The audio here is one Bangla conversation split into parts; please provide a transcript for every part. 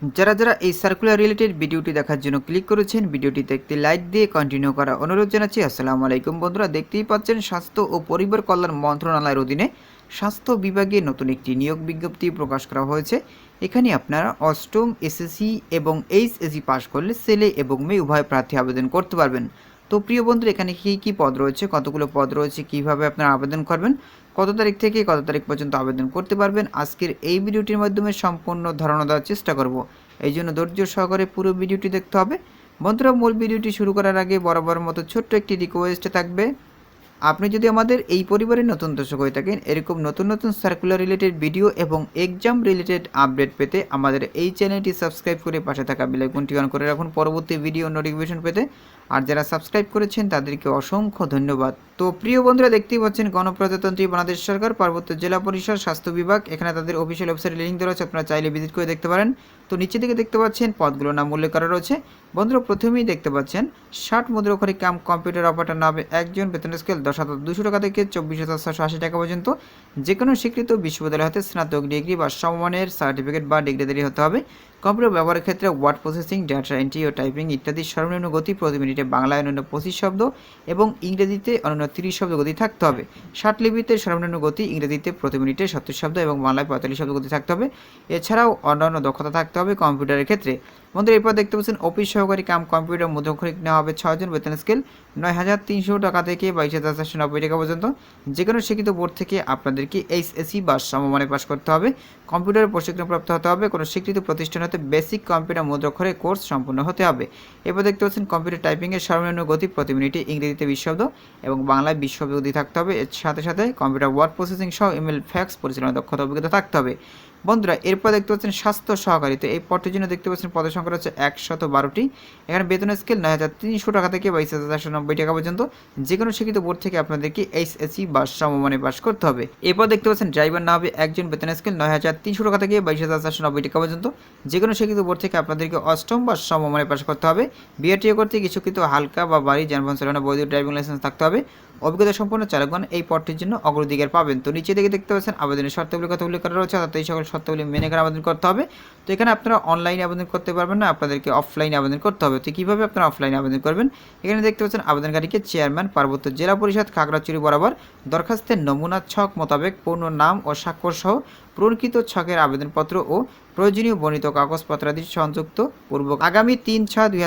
যারা যারা এই সার্কুলার রিলেটেড ভিডিওটি দেখার জন্য ক্লিক করেছেন, ভিডিওটিতে একটি লাইক দিয়ে কন্টিনিউ করা অনুরোধ জানাচ্ছি। আসসালামু আলাইকুম বন্ধুরা, দেখতেই পাচ্ছেন স্বাস্থ্য ও পরিবার কল্যাণ মন্ত্রণালয়ের অধীনে স্বাস্থ্য বিভাগে নতুন একটি নিয়োগ বিজ্ঞপ্তি প্রকাশ করা হয়েছে। এখানে আপনারা অষ্টম এসএসসি এবং এইচএসসি পাশ করলে ছেলে এবং মেয়ে উভয় প্রার্থী আবেদন করতে পারবেন। তো প্রিয় বন্ধু এখানে কী কী পদ রয়েছে? কতগুলো পদ রয়েছে? কীভাবে আপনারা আবেদন করবেন? কত তারিখ থেকে কত তারিখ পর্যন্ত আবেদন করতে পারবেন? আজকের এই ভিডিওটির মাধ্যমে সম্পূর্ণ ধারণা দেওয়ার চেষ্টা করব। এই জন্য ধৈর্য সহকারে পুরো ভিডিওটি দেখতে হবে। বন্ধুরা, মূল ভিডিওটি শুরু করার আগে বরাবর মতো ছোট্ট একটি রিকোয়েস্ট থাকবে। আপনি যদি আমাদের এই পরিবারের নতুন দর্শক হয়ে থাকেন, এরকম নতুন নতুন সার্কুলার রিলেটেড ভিডিও এবং এক্সাম রিলেটেড আপডেট পেতে আমাদের এই চ্যানেলটি সাবস্ক্রাইব করে পাশে থাকা বেলাইকনটি অন করে রাখুন। পরবর্তী ভিডিও নোটিফিকেশন পেতে আর যারা সাবস্ক্রাইব করেছেন, তাদেরকে অসংখ্য ধন্যবাদ। তো প্রিয় বন্ধুরা, দেখতেই পাচ্ছেন গণপ্রজাতন্ত্রী বাংলাদেশ সরকার, পার্বত্য জেলা পরিষদ, স্বাস্থ্য বিভাগ, এখানে তাদের অফিসিয়াল ওয়েবসাইটে লিঙ্ক দেওয়া আছে, আপনারা চাইলে ভিজিট করে দেখতে পারেন। তো নিচে দিকে দেখতে পাচ্ছেন পদগুলোর নাম উল্লেখ করা রয়েছে। বন্ধুরা, প্রথমেই দেখতে পাচ্ছেন ষাট মুদ্রাক্ষরিক কাম কম্পিউটার অপারেটর নামে একজন বেতন স্কেল দশ হাজার দুশো টাকা থেকে চব্বিশ হাজার ছশো আশি টাকা পর্যন্ত যে কোনো স্বীকৃত বিশ্ববিদ্যালয় হতে স্নাতক ডিগ্রি বা সমমানের সার্টিফিকেট বা ডিগ্রিধারী হতে হবে। কম্পিউটার ব্যবহারের ক্ষেত্রে ওয়ার্ড প্রসেসিং, ডাটা এন্ট্রি ও টাইপিং ইত্যাদি সর্বনিম্ন গতি প্রতি মিনিটে বাংলায় অন্যান্য পঁচিশ শব্দ এবং ইংরেজিতে অন্যান্য তিরিশ শব্দ গতি থাকতে হবে। লিপিতে সর্বনিম্ন গতি, ইংরেজিতে প্রতি মিনিটে সত্তর শব্দ এবং বাংলায় পঁয়তাল্লিশ শব্দ গতি থাকতে হবে। এছাড়াও অন্যান্য দক্ষতা থাকতে হবে কম্পিউটারের ক্ষেত্রে। বন্ধুরা, এরপর দেখতে পাচ্ছেন, অফিস সহকারী কাম কম্পিউটার মুদ্রাক্ষরিক নেওয়া হবে ছয়জন বেতন স্কেল নয় হাজার তিনশো টাকা থেকে বাইশ হাজার চারশো নব্বই টাকা পর্যন্ত। যে কোনো শিক্ষিত বোর্ড থেকে আপনাদেরকে এইচএসসি বা সমমানে পাশ করতে হবে। কম্পিউটার প্রশিক্ষণপ্রাপ্ত হতে হবে। কোনো স্বীকৃত প্রতিষ্ঠান হতে বেসিক কম্পিউটার মুদ্রাক্ষরে কোর্স সম্পূর্ণ হতে হবে। এরপর দেখতে পাচ্ছেন কম্পিউটার টাইপিংয়ের সর্বনিম্ন গতি প্রতি মিনিটে ইংরেজিতে বিশ্বব্দ এবং বাংলায় বিশ্বব্দ গতি থাকতে হবে। এর সাথে সাথে কম্পিউটার ওয়ার্ড প্রসেসিং সহ ইমেল ফ্যাক্স পরিচালনা দক্ষতা অভিজ্ঞতা থাকতে হবে। বন্ধুরা, এরপর দেখতে পাচ্ছেন স্বাস্থ্য সহকারী। তো এই পদটির জন্য দেখতে পাচ্ছেন পদের সংখ্যা হচ্ছে একশত বারোটি। এখানে বেতন স্কেল নয় হাজার তিনশো টাকা থেকে বাইশ হাজার চারশো নব্বই টাকা পর্যন্ত যে কোনো শিক্ষিত বোর্ড থেকে আপনাদেরকে এইচএসসি বা সমমানে পাস করতে হবে। এরপর দেখতে পাচ্ছেন ড্রাইভার না হবে একজন বেতন স্কেল নয় হাজার তিনশো টাকা থেকে বাইশ হাজার চারশো নব্বই টাকা পর্যন্ত যে কোনো শিক্ষিত বোর্ড থেকে আপনাদেরকে অষ্টম বা সমমানে পাস করতে হবে। বিআরটিও করতে শিক্ষিত হালকা বা বাড়ি যানবাহন চালানো বৈধ ড্রাইভিং লাইসেন্স থাকতে হবে। অভিজ্ঞতা সম্পন্ন চালকগণ এই পদটির জন্য অগ্রাধিকার পাবেন। তো নিচে দিকে দেখতে পাচ্ছেন আবেদনের শর্তাবলীর কথা উল্লেখ করা রয়েছে, অর্থাৎ এই সকল শর্তাবলী মেনে করে আবেদন করতে হবে। তো এখানে আপনারা অনলাইনে আবেদন করতে পারবেন না, আপনাদেরকে অফলাইনে আবেদন করতে হবে। তো কীভাবে আপনারা অফলাইনে আবেদন করবেন? এখানে দেখতে পাচ্ছেন আবেদনকারীকে চেয়ারম্যান পার্বত্য জেলা পরিষদ, খাগড়াছড়ি বরাবর দরখাস্তের নমুনা ছক মোতাবেক পূর্ণ নাম ও স্বাক্ষর সহ প্রকৃত ছকের আবেদনপত্র ও প্রয়োজনীয় বর্ণিত কাগজপত্রাদি সংযুক্ত পূর্বক আগামী তিন ছয় দুই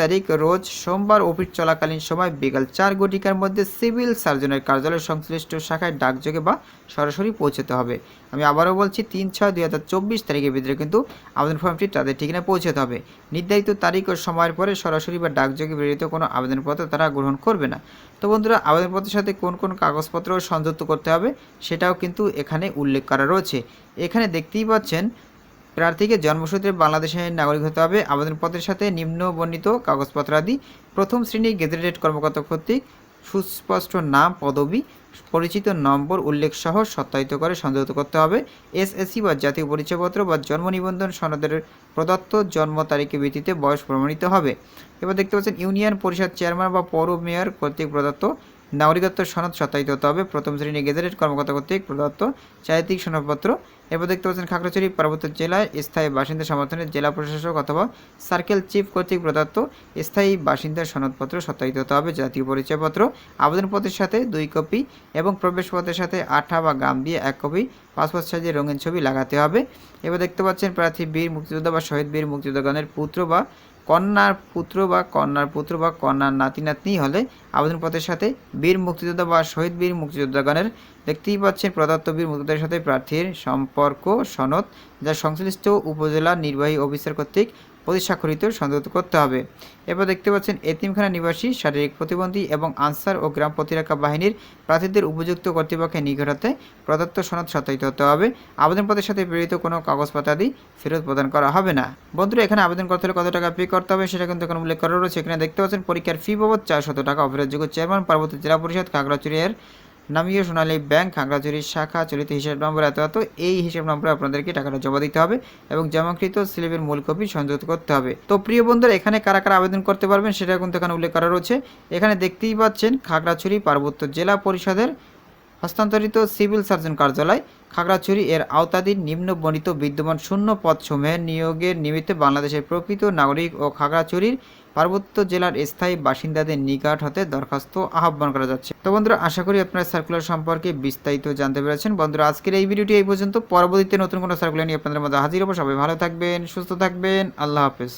তারিখ রোজ সোমবার অফিস চলাকালীন সময় বিকাল চার ঘটিকার মধ্যে সিভিল সার্জনের কার্যালয় সংশ্লিষ্ট শাখায় ডাকযোগে বা সরাসরি পৌঁছতে হবে। আমি আবারও বলছি, তিন ছয় দুই তারিখের ভিতরে কিন্তু আবেদন ফর্মটি তাদের ঠিকানায় পৌঁছতে হবে। নির্ধারিত তারিখ ও সময়ের পরে সরাসরি বা ডাকযোগে প্রেরিত কোনো আবেদনপত্র তারা গ্রহণ করবে না। তো বন্ধুরা, আবেদনপত্রের সাথে কোন কোন কাগজপত্র সংযুক্ত করতে হবে সেটাও কিন্তু এখানে উল্লেখ করা রয়েছে। এখানে দেখতেই পাচ্ছেন, প্রার্থীকে জন্মসূত্রে বাংলাদেশের নাগরিক হতে হবে। আবেদনপত্রের সাথে নিম্ন বর্ণিত কাগজপত্রাদি প্রথম শ্রেণি গেজেটেড কর্মকর্তা কর্তৃক সুস্পষ্ট নাম, পদবি, পরিচিত নম্বর উল্লেখ সহ সত্যায়িত করে সংযুক্ত করতে হবে। এসএসসি বা জাতীয় পরিচয়পত্র বা জন্ম নিবন্ধন সনদের প্রদত্ত জন্ম তারিখের ভিত্তিতে বয়স প্রমাণিত হবে। এবার দেখতে পাচ্ছেন, ইউনিয়ন পরিষদ চেয়ারম্যান বা পৌর মেয়র কর্তৃক প্রদত্ত নাগরিকত্ব সনদ সত্যায়িত হতে হবে। প্রথম শ্রেণি গেজেটেড কর্মকর্তা কর্তৃক প্রদত্ত চারিত্রিক সনদপত্র। এরপর দেখতে পাচ্ছেন খাগড়াছড়ি পার্বত্য জেলায় স্থায়ী বাসিন্দা সমর্থনে জেলা প্রশাসক অথবা সার্কেল চিফ কর্তৃক প্রদত্ত স্থায়ী বাসিন্দার সনদপত্র সত্যায়িত হতে হবে। জাতীয় পরিচয়পত্র, আবেদনপত্রের সাথে দুই কপি এবং প্রবেশপত্রের সাথে আঠা বা গাম দিয়ে এক কপি পাসপোর্ট সাইজের রঙিন ছবি লাগাতে হবে। এবার দেখতে পাচ্ছেন প্রার্থী বীর মুক্তিযোদ্ধা বা শহীদ বীর মুক্তিযোদ্ধাগণের পুত্র বা কন্যার পুত্র বা কন্যার পুত্র বা কন্যার নাতি নাতনি হলে আবেদনপত্রের সাথে বীর মুক্তিযোদ্ধা বা শহীদ বীর মুক্তিযোদ্ধাগণের দেখতেই পাচ্ছেন প্রদত্ত বীর মুক্তিযোদ্ধার সাথে প্রার্থীর সম্পর্ক সনদ, যা সংশ্লিষ্ট উপজেলা নির্বাহী অফিসার কর্তৃক প্রতিস্বাক্ষরিত সংযুক্ত করতে হবে। এরপর দেখতে পাচ্ছেন, এতিমখানা নিবাসী, শারীরিক প্রতিবন্ধী এবং আনসার ও গ্রাম প্রতিরক্ষা বাহিনীর প্রার্থীদের উপযুক্ত কর্তৃপক্ষের নিকটাতে প্রদত্ত সনদ সত্যায়িত হতে হবে। আবেদনপত্রের সাথে প্রেরিত কোনো কাগজপত্রাদি ফেরত প্রদান করা হবে না। বন্ধুরা, এখানে আবেদন করতে হলে কত টাকা পে করতে হবে সেটা কিন্তু এখানে উল্লেখ করা রয়েছে। এখানে দেখতে পাচ্ছেন, পরীক্ষার ফি বাবদ চারশত টাকা। অফারের চেয়ারম্যান, পার্বত্য জেলা পরিষদ খাগড়াচুরিয়ার নামীয় সোনালী ব্যাংক, খাগড়াছড়ির শাখা, চলিত হিসাব নম্বর এত এত, এই হিসাব নম্বরে আপনাদেরকে টাকাটা জমা দিতে হবে এবং জমাকৃত স্লিপের মূল কপি সংযুক্ত করতে হবে। তো প্রিয় বন্ধুরা, এখানে কারা কারা আবেদন করতে পারবেন সেটা কিন্তু এখানে উল্লেখ করা রয়েছে। এখানে দেখতেই পাচ্ছেন, খাগড়াছড়ি, পার্বত্য জেলা পরিষদের হস্তান্তরিত সিভিল সার্জন কার্যালয় খাগড়াছড়ি এর আওতাধীন নিম্ন বর্ণিত বিদ্যমান শূন্য পদসমূহের নিয়োগের নিমিত্তে বাংলাদেশের প্রকৃত নাগরিক ও খাগড়াছড়ির পার্বত্য জেলার স্থায়ী বাসিন্দাদের নিকট হতে দরখাস্ত আহ্বান করা যাচ্ছে। তো বন্ধুরা, আশা করি আপনারা সার্কুলার সম্পর্কে বিস্তারিত জানতে পেরেছেন। বন্ধুরা, আজকের এই ভিডিওটি এই পর্যন্ত। পরবর্তীতে নতুন কোনো সার্কুলার নিয়ে আপনাদের মধ্যে হাজির হব। সবাই ভালো থাকবেন, সুস্থ থাকবেন। আল্লাহ হাফেজ।